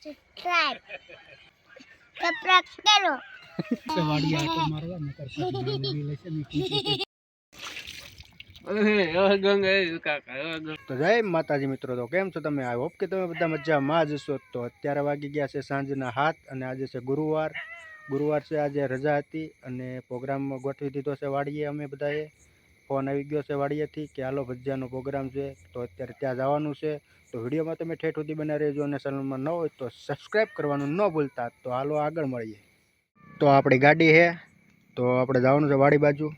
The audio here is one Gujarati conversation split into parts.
subscribe. Subscribe કરો. આટો મારવા નકર તો જય માતાજી મિત્રો તો કેમ છો તમે? આઈ હોપ કે તમે બધા મજામાં જ છો. તો અત્યારે વાગી ગયા છે સાંજના હાથ અને આજે છે ગુરુવાર. ગુરુવાર છે આજે રજા હતી અને પ્રોગ્રામ ગોઠવી દીધો છે વાડીએ અમે બધાએ. ફોન આવી ગયો છે વાડીએથી કે હાલો ભજીયાનો પ્રોગ્રામ છે, તો અત્યારે ત્યાં જવાનું છે. તો વિડીયોમાં તમે ઠેઠ સુધી બના રહેજો અને ચેનલમાં ન હોય તો સબસ્ક્રાઈબ કરવાનું ન ભૂલતા. તો હાલો આગળ મળીએ. તો આપણી ગાડી છે, તો આપણે જવાનું છે વાડી બાજુ.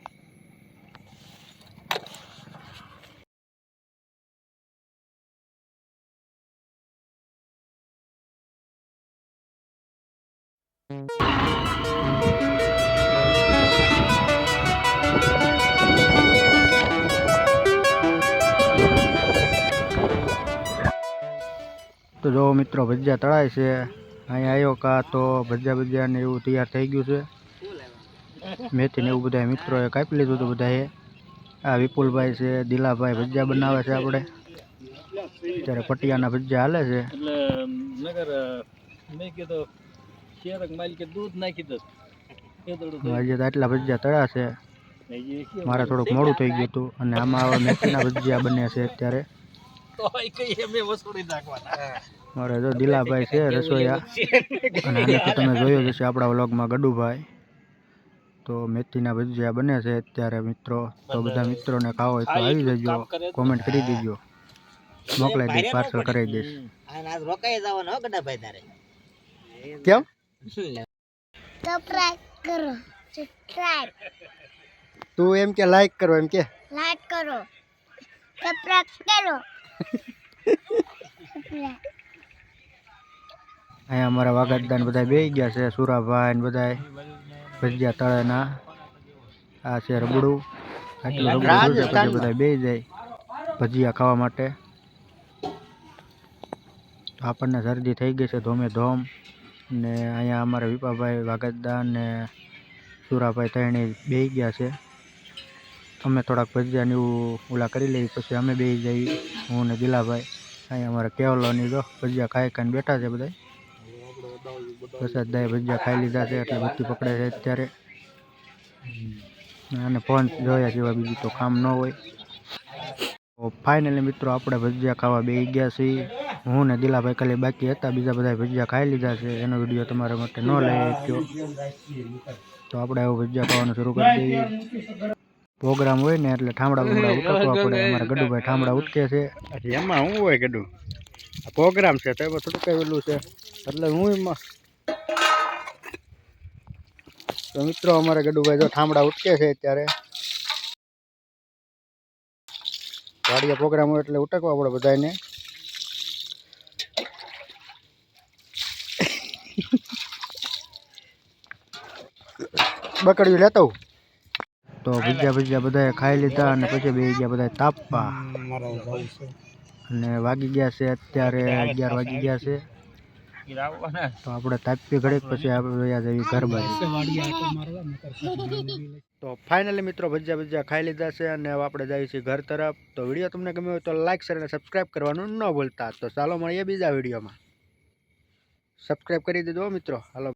તો જો મિત્રો ભજીયા તળાય છે અહીંયા આવ્યો કા તો ભજીયા ભજીયા ને એવું તૈયાર થઈ ગયું છે. મેથી ને એવું બધા મિત્રોએ કાપી લીધું હતું બધાએ. આ વિપુલભાઈ છે દિલાભાઈ ભજીયા બનાવે છે આપણે. અત્યારે પટિયાના ભજીયા હાલે છે. આટલા ભજીયા તળા છે. મારે થોડુંક મોડું થઈ ગયું હતું અને આમાં મેથીના ભજીયા બને છે અત્યારે. મારે જો દિલાભાઈ છે રસોઈયા અને આને તો તમે જોયો જશે આપણા વ્લોગમાં ગડુભાઈ. તો મેથીના ભજીયા બને છે અત્યારે મિત્રો. તો બધા મિત્રોને ખાવો હોય તો આવી જજો. કોમેન્ટ કરી દેજો. મોકલાઈ દઈશ પાર્સલ કરાવી દઈશ. કેમ? સબસ્ક્રાઇબ કરો. સબસ્ક્રાઇબ તું એમ કે લાઈક કરો એમ કે. લાઈક કરો. સબસ્ક્રાઇબ કરો. અહીંયા અમારા વાગતદાન બધા બે ગયા છે સુરાભાઈ ને બધા ભજીયા તળેના. આ છે રબડું. આટલું રબડું જોશે પછી બધા બે જાય ભજીયા ખાવા માટે. આપણને શરદી થઈ ગઈ છે ધોમે ધોમ. ને અહીંયા અમારા વિપાભાઈ વાગતદાન ને સુરાભાઈ ત્રણેય બે ગયા છે. અમે થોડાક ભજીયાની એવું ઓલા કરી લઈએ, પછી અમે બે જઈએ હું ને દિલાભાઈ અહીંયા અમારા કેવલોની જો, ભજીયા ખાઈ ખાઈને બેઠા છે બધા પ્રસાદ દાય ભજીયા ખાઈ લીધા છે, એટલે ભક્તિ પકડે છે અત્યારે. અને ફોન જોયા જેવા બીજું તો કામ ન હોય. ફાઇનલી મિત્રો આપણે ભજીયા ખાવા બે ગયા છીએ. હું ને દિલાભાઈ ખાલી બાકી હતા, બીજા બધા ભજીયા ખાઈ લીધા છે. એનો વીડિયો તમારા માટે ન લઈ શક્યો. તો આપણે આવું ભજીયા ખાવાનું શરૂ કરી દઈએ. પ્રોગ્રામ હોય ને એટલે ઠામડા બમડા ઉટકવા પડે. અમારા ગડુભાઈ ઠામડા ઉટકે છે. એમાં શું હોય ગડુ? પ્રોગ્રામ છે તો એમાં થોડુંક કહેલું છે. એટલે હું એમાં તો મિત્રો અમારા ગડુભાઈ જો ઠામડા ઉટકે છે અત્યારે. વાડિયા પ્રોગ્રામ હોય એટલે ઉટકવા પડે બધાને બકડ્યું લેતો. તો ભજીયા ભજીયા બધાએ ખાઈ લીધા અને પછી બે ગયા બધા તાપવા. અને વાગી ગયા છે અત્યારે અગિયાર વાગી ગયા છે. તો આપણે તાપી ઘડીક પછી આપણે વયા જઈએ ઘર બાજુ તો ફાઇનલી મિત્રો ભજીયા ભજીયા ખાઈ લીધા છે અને આપણે જઈએ છીએ ઘર તરફ. તો વીડિયો તમને ગમ્યો હોય તો લાઈક, શેર અને સબસ્ક્રાઈબ કરવાનું ન ભૂલતા. તો ચાલો મળીએ બીજા વિડીયોમાં. સબસ્ક્રાઈબ કરી દેજો મિત્રો. હાલો.